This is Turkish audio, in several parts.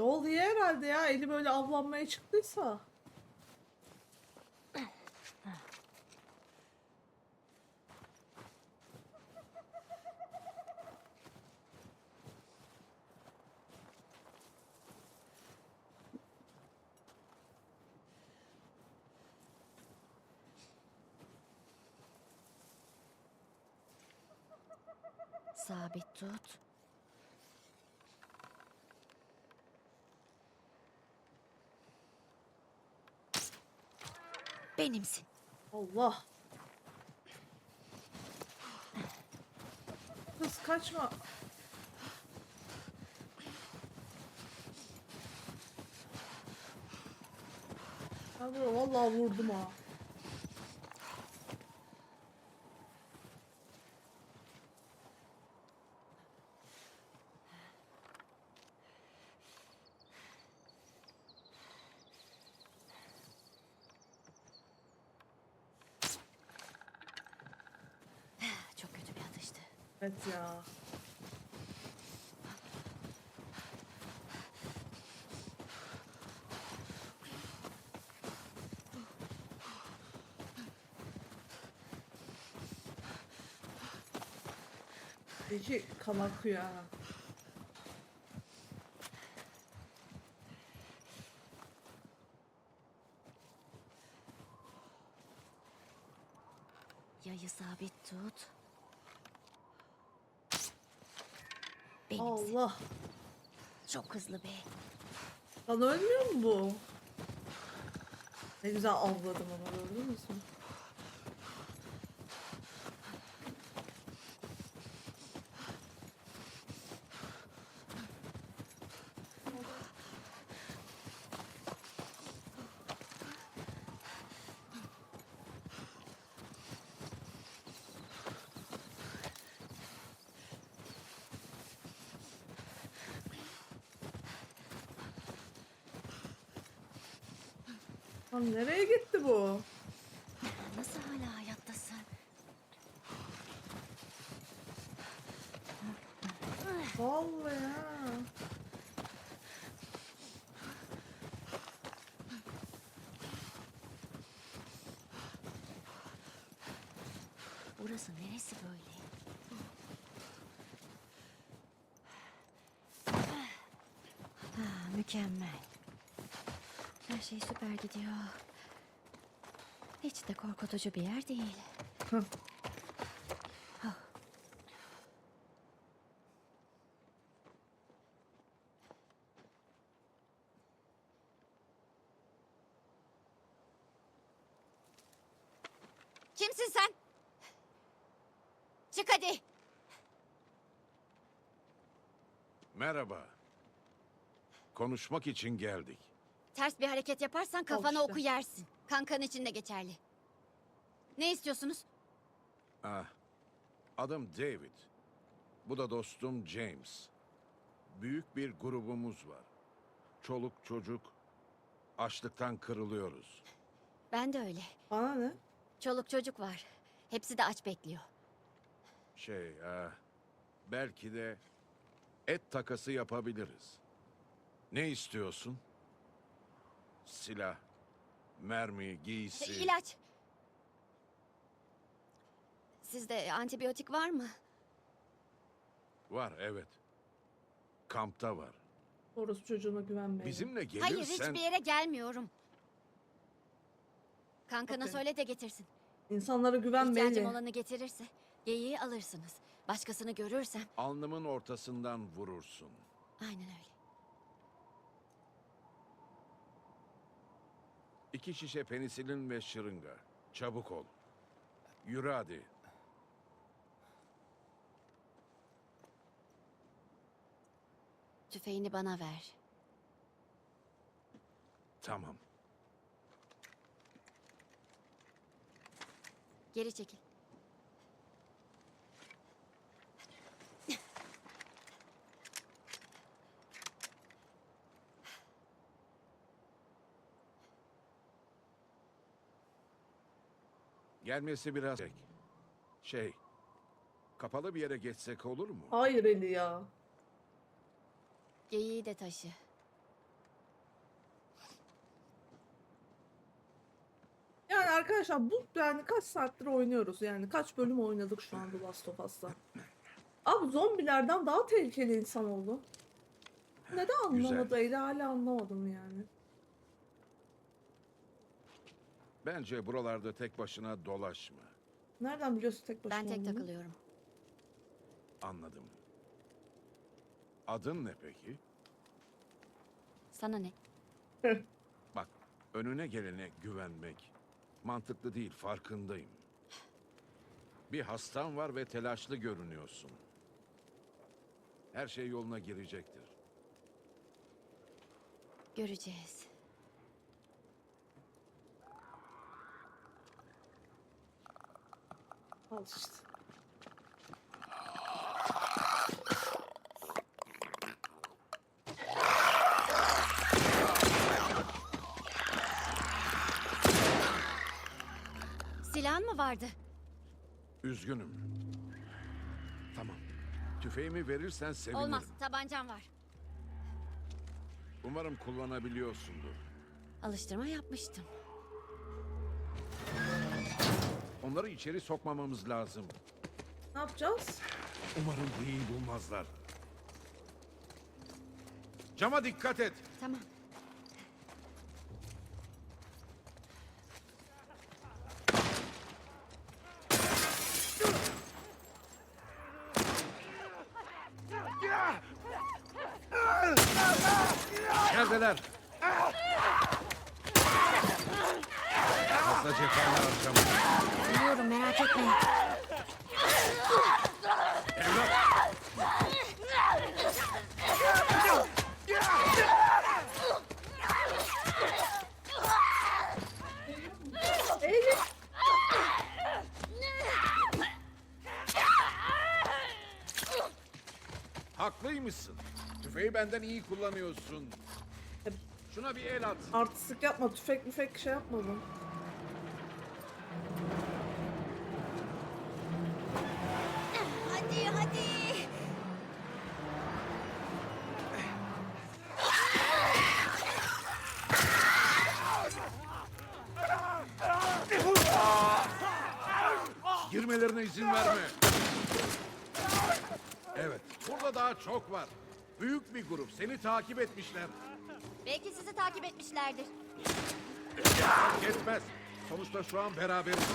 Yol diye herhalde ya. Eli böyle avlanmaya çıktıysa. Sabit tut. Benimsin. Allah. Kız kaçma. Abi vallahi vurdum ha. Çok kötü bir atıştı. Evet ya. Peki kan akıyor ha. Yayı sabit tut. Benimsin. Allah. Çok hızlı be. Kan ölmüyor mu bu? Ne güzel avladım ama gördünüz mü? Lan nereye gitti bu? Nasıl hala hayattasın? Vallahi ha. Burası neresi böyle? Ah, mükemmel. Her şey süper gidiyor. Hiç de korkutucu bir yer değil. Kimsin sen? Çık hadi. Merhaba. Konuşmak için geldik. Ters bir hareket yaparsan kafana işte. oku yersin. Kankan için de geçerli. Ne istiyorsunuz? Ah, adım David. Bu da dostum James. Büyük bir grubumuz var. Çoluk çocuk, açlıktan kırılıyoruz. Ben de öyle. Bana ne? Çoluk çocuk var. Hepsi de aç bekliyor. Şey, ah, belki de et takası yapabiliriz. Ne istiyorsun? Silah, mermi, giysi. İlaç. Sizde antibiyotik var mı? Var, evet. Kampta var. Orası çocuğuna güvenmeyin. Bizimle gelirsen... Hayır hiçbir yere gelmiyorum. Kankana Okey. söyle de getirsin. İnsanlara güvenmeyin. İhtiyacım olanı getirirse geyiği alırsınız. Başkasını görürsem Alnımın ortasından vurursun. aynen öyle. İki şişe penisilin ve şırınga. Çabuk ol. Yürü hadi. Tüfeğini bana ver. Tamam. Geri çekil. Gelmesi biraz gerek. Şey, kapalı bir yere geçsek olur mu? Hayır Eli ya. Geyiği de taşı. Yani arkadaşlar bu yani kaç saattir oynuyoruz yani kaç bölüm oynadık şu an The Last of Us'ta. Abi zombilerden daha tehlikeli insan oldu. Neden anlamadı Eli hala anlamadım yani. Bence buralarda tek başına dolaşma. Nereden biliyorsun tek başına Ben tek olduğunu? takılıyorum. Anladım. Adın ne peki? Sana ne? Bak, önüne gelene güvenmek mantıklı değil, farkındayım. Bir hastan var ve telaşlı görünüyorsun. Her şey yoluna girecektir. Göreceğiz. Al işte. Silahın mı vardı? Üzgünüm. Tamam. Tüfeğimi verirsen sevinirim. Olmaz. Tabancam var. Umarım kullanabiliyorsundur. Alıştırma yapmıştım. Onları içeri sokmamamız lazım. Ne yapacağız? Umarım iyi bulmazlar. Cama dikkat et. Tamam. Neredeler? Fazla cephane harcama. Biliyorum merak etme. Evlat. Eli Haklıymışsın. Tüfeği benden iyi kullanıyorsun. Şuna bir el at. artistik yapma tüfek müfek şey yapmadım. Hadi hadi. Girmelerine izin verme. Evet, burada daha çok var. Büyük bir grup. Seni takip etmişler. Belki sizi takip etmişlerdir. Fark etmez. Sonuçta şu an beraberiz.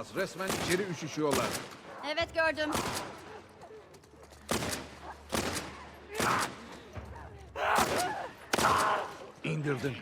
Olamaz. Resmen içeri üşüşüyorlar. Evet gördüm. İndirdim.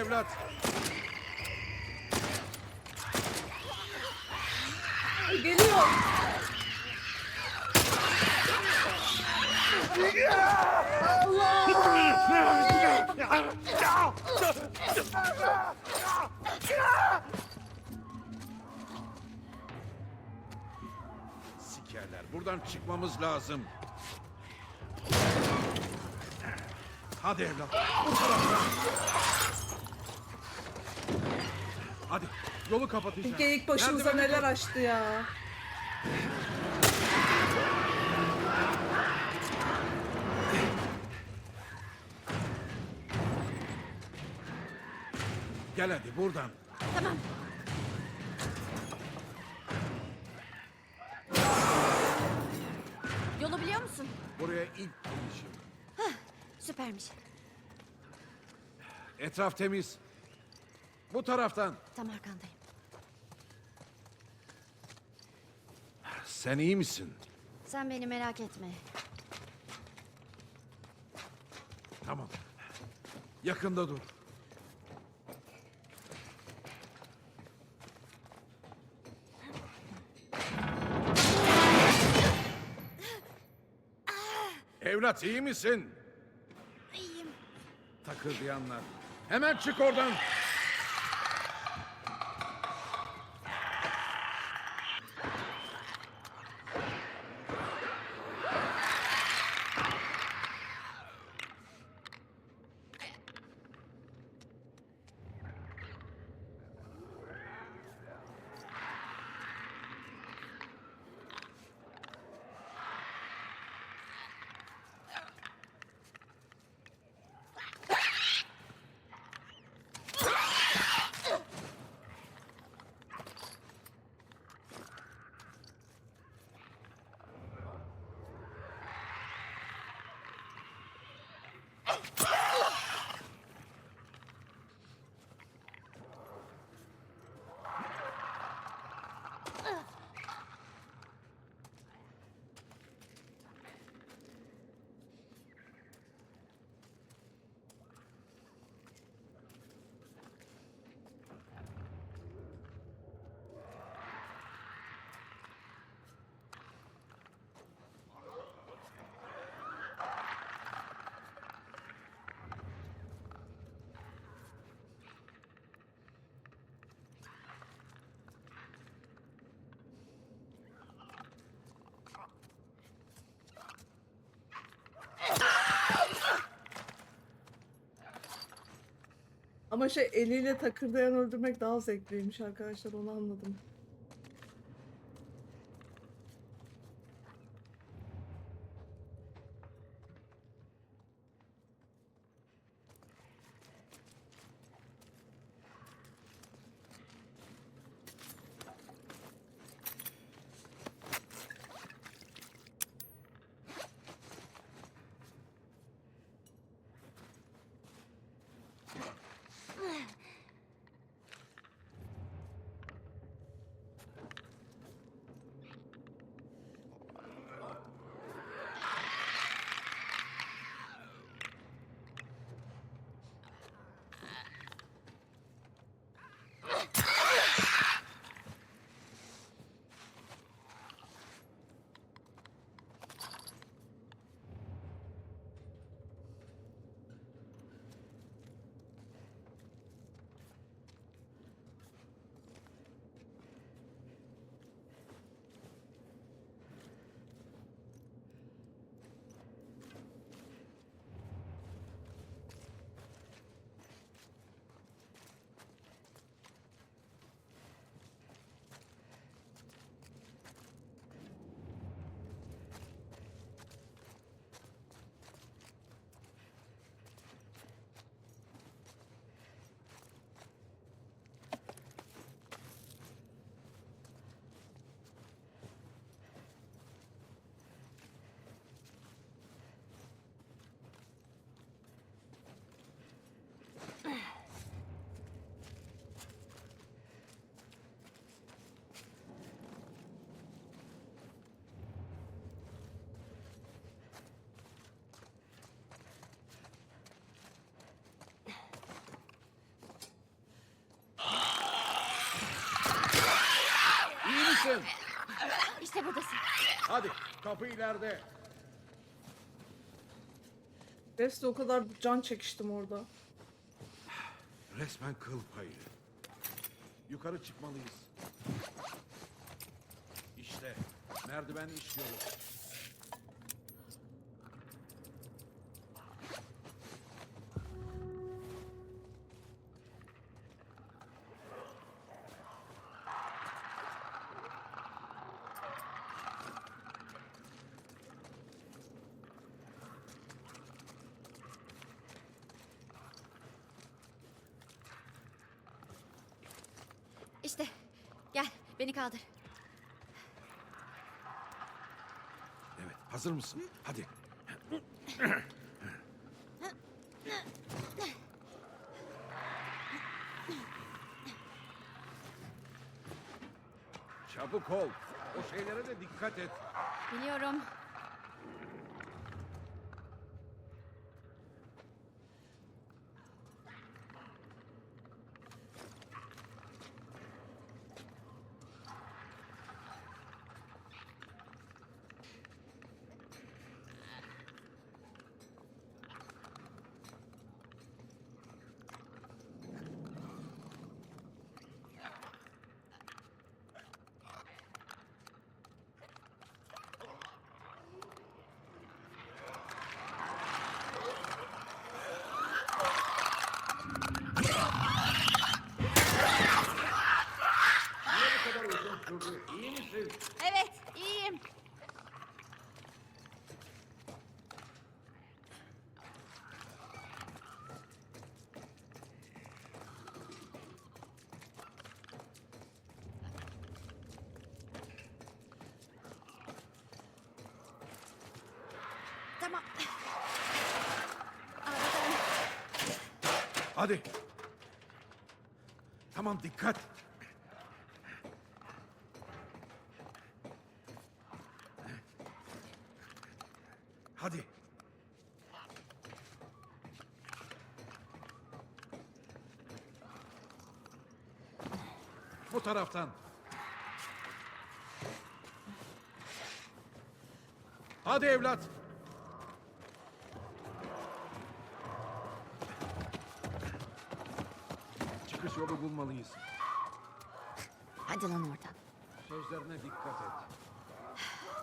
Evlat. Geliyor. Sikerler. Buradan çıkmamız lazım. Hadi evlat. Bu taraftan. Hadi. Yolu kapatacağım. Geyik başımıza neler açtı ya. Gel hadi buradan. Tamam. Yolu biliyor musun? Buraya ilk gelişim. Süpermiş. Etraf temiz. Bu taraftan. Tam arkandayım. Sen iyi misin? Sen beni merak etme. Tamam. Yakında dur. Evlat iyi misin? İyiyim. Takır Takırdayanlar. Hemen çık oradan. Ama şey eliyle takırdayan öldürmek daha zevkliymiş arkadaşlar onu anladım. Misin? İşte buradasın. Hadi kapı ileride. Resle o kadar can çekiştim orada. Resmen kıl payı. Yukarı çıkmalıyız. İşte merdiven işliyoruz. İşte. Gel beni kaldır. Evet hazır mısın? Hadi. Çabuk ol. O şeylere de dikkat et. Biliyorum. Tamam. Bakalım. Hadi. Tamam dikkat. Hadi. Bu taraftan. Hadi evlat. Çıkış yolu bulmalıyız. Hadi lan oradan. Sözlerine dikkat et.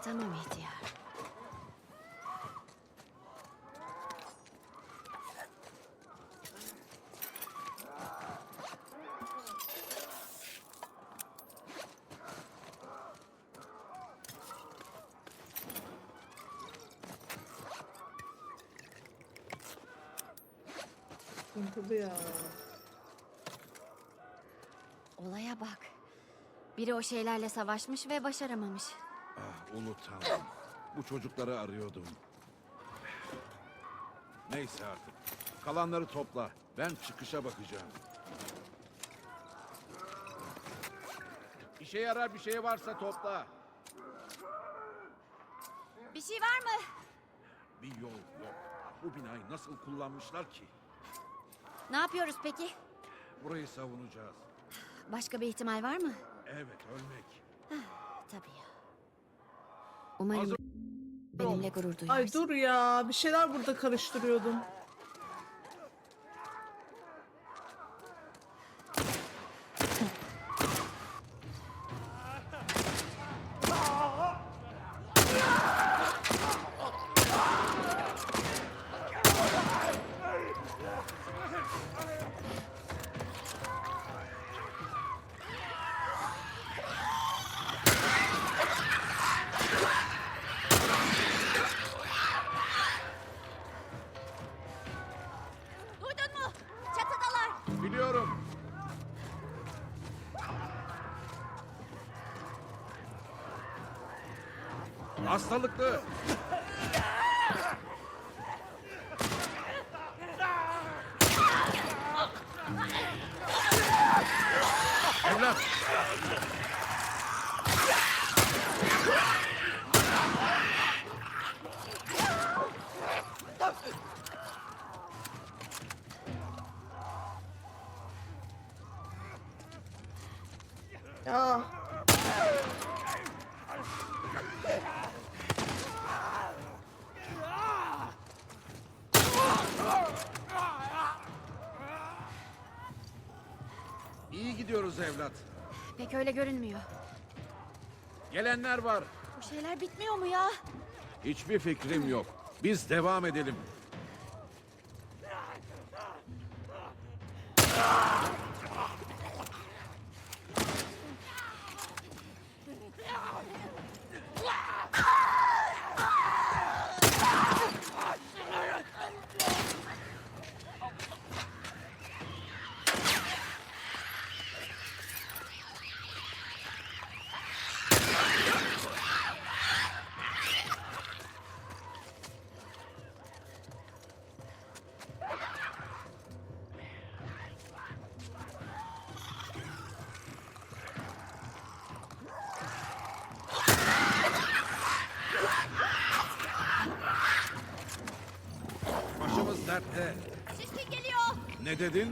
Tamam ihtiyar. Sıkıntılı ya. Olaya bak. Biri o şeylerle savaşmış ve başaramamış. Ah ulu tanrım. Bu çocukları arıyordum. Neyse artık. Kalanları topla. Ben çıkışa bakacağım. İşe yarar bir şey varsa topla. Bir şey var mı? Bir yol yok. Bu binayı nasıl kullanmışlar ki? Ne yapıyoruz peki? Burayı savunacağız. Başka bir ihtimal var mı? Evet ölmek. Tabii ya. Umarım Hazır benimle gurur duyarsın. Ay dur ya. Bir şeyler burada karıştırıyordum. Duydun mu? Çatıdalar. Biliyorum. Hastalıklı. Evlat. Ya. İyi gidiyoruz evlat. Pek öyle görünmüyor. Gelenler var. Bu şeyler bitmiyor mu ya? Hiçbir fikrim yok. Biz devam edelim. Ne dedin?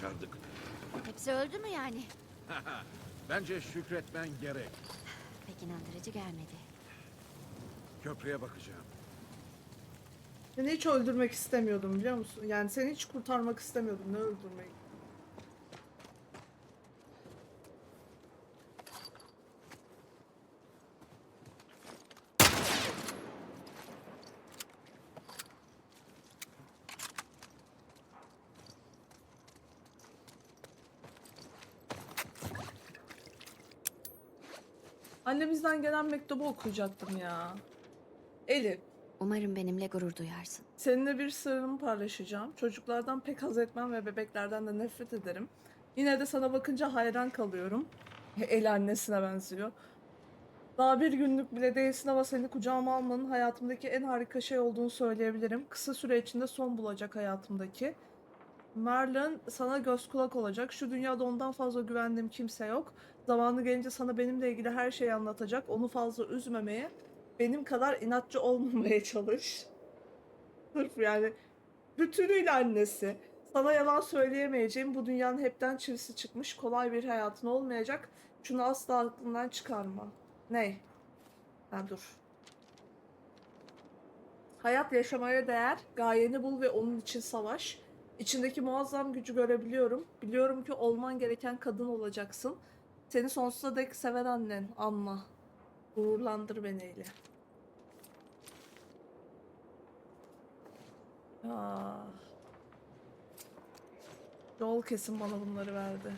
Başardık. Hepsi öldü mü yani? Bence şükretmen gerek. Pek inandırıcı gelmedi. Köprüye bakacağım. Seni hiç öldürmek istemiyordum biliyor musun? Yani seni hiç kurtarmak istemiyordum. Ne öldürmeyi? Annemizden gelen mektubu okuyacaktım ya. Elif. Umarım benimle gurur duyarsın. Seninle bir sırrımı paylaşacağım. Çocuklardan pek haz etmem ve bebeklerden de nefret ederim. Yine de sana bakınca hayran kalıyorum. El annesine benziyor. Daha bir günlük bile değilsin ama seni kucağıma almanın hayatımdaki en harika şey olduğunu söyleyebilirim. Kısa süre içinde son bulacak hayatımdaki. Marlon sana göz kulak olacak. Şu dünyada ondan fazla güvendiğim kimse yok. Zamanı gelince sana benimle ilgili her şeyi anlatacak. Onu fazla üzmemeye, benim kadar inatçı olmamaya çalış. Sırf yani bütünüyle annesi. Sana yalan söyleyemeyeceğim. Bu dünyanın hepten çivisi çıkmış. Kolay bir hayatın olmayacak. Şunu asla aklından çıkarma. Ne? Ha dur. Hayat yaşamaya değer. Gayeni bul ve onun için savaş. İçindeki muazzam gücü görebiliyorum. Biliyorum ki olman gereken kadın olacaksın. Seni sonsuza dek seven annen. Anla. Gururlandır beni ile. Ya. Joel kesin bana bunları verdi.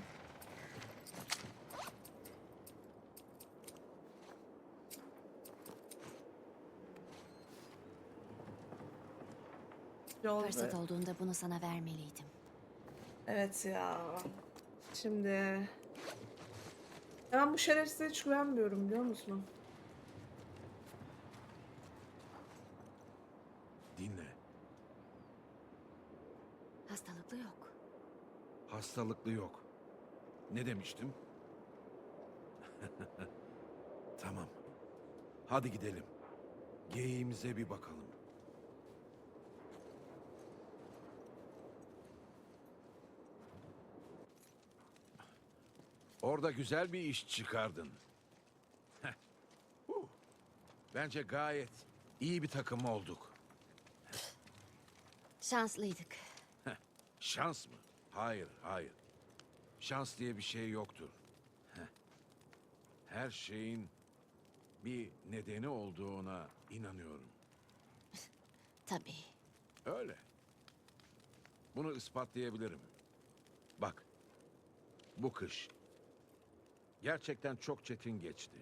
Joel Fırsat olduğunda bunu sana vermeliydim. Evet ya. Şimdi... Ya Ben bu şerefsize hiç güvenmiyorum biliyor musun? Dinle. Hastalıklı yok. Hastalıklı yok. Ne demiştim? tamam. Hadi gidelim. Geyiğimize bir bakalım. Orada güzel bir iş çıkardın. Bence gayet iyi bir takım olduk. Şanslıydık. Şans mı? Hayır, hayır. Şans diye bir şey yoktur. Her şeyin bir nedeni olduğuna inanıyorum. Tabii. Öyle. Bunu ispatlayabilirim. Bak. Bu kış gerçekten çok çetin geçti.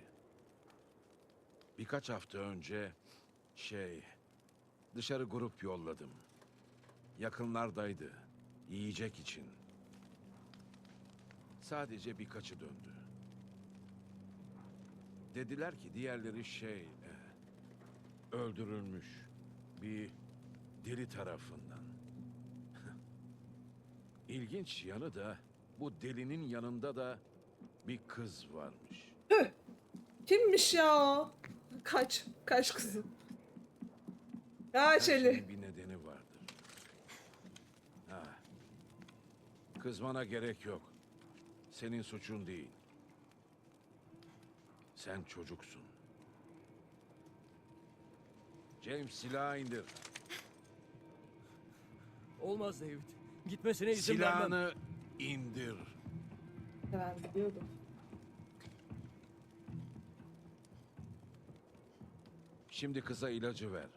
Birkaç hafta önce şey dışarı grup yolladım. Yakınlardaydı. Yiyecek için. Sadece birkaçı döndü. Dediler ki diğerleri şey e, öldürülmüş bir deli tarafından. İlginç yanı da bu delinin yanında da bir kız varmış. Kimmiş ya o? Kaç. Kaç kızım. Her Kaç Eli. şeyin bir nedeni vardır. Ha. Kızmana gerek yok. Senin suçun değil. Sen çocuksun. James silahı indir. Olmaz David. Gitmesine izin vermem. Silahını indir. Ben biliyordum. Şimdi kıza ilacı ver.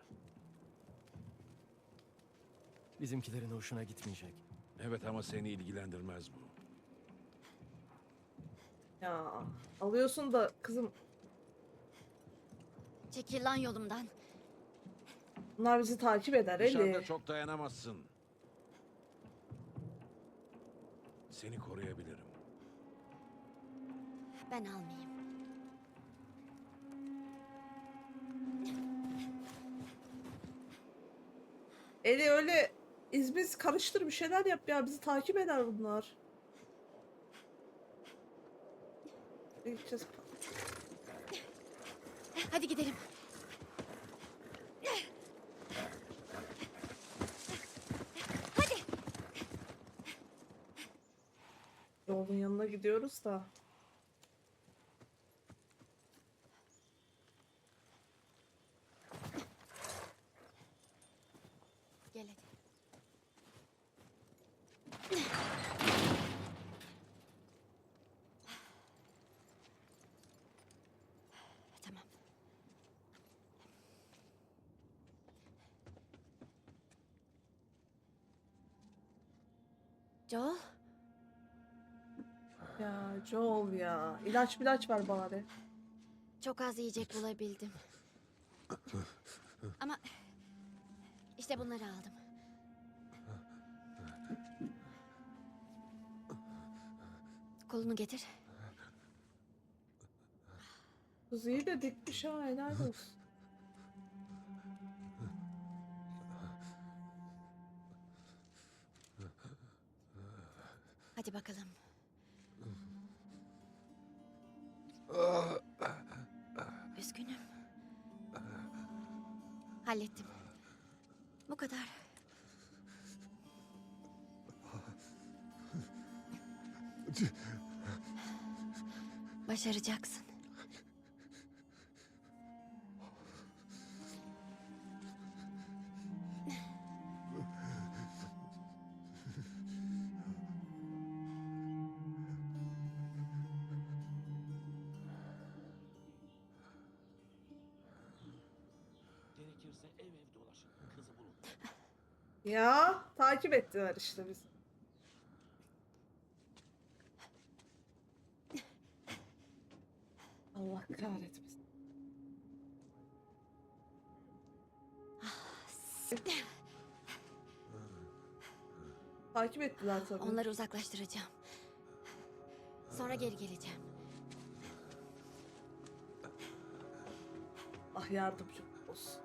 Bizimkilerin hoşuna gitmeyecek. Evet ama seni ilgilendirmez bu. Ya alıyorsun da kızım Çekil lan yolumdan. bunlar bizi takip eder Dışarıda Eli. çok dayanamazsın. Seni koruyabilirim. Ben almayayım. Eli öyle İzmir karıştır bir şeyler yap ya. Bizi takip eder bunlar. Hadi gidelim. Hadi. Yolun yanına gidiyoruz da. Ya Joel ya. İlaç ilaç ver bari. çok az yiyecek bulabildim. Ama işte bunları aldım. Kolunu getir. Kız iyi de dikmiş ha helal olsun. Hadi bakalım. Üzgünüm. Hallettim. Bu kadar. Başaracaksın. Ya takip ettiler işte bizi. Allah kahretmesin. Takip ettiler tabii. Onları uzaklaştıracağım. Sonra geri geleceğim. Ah yardımcı olsun.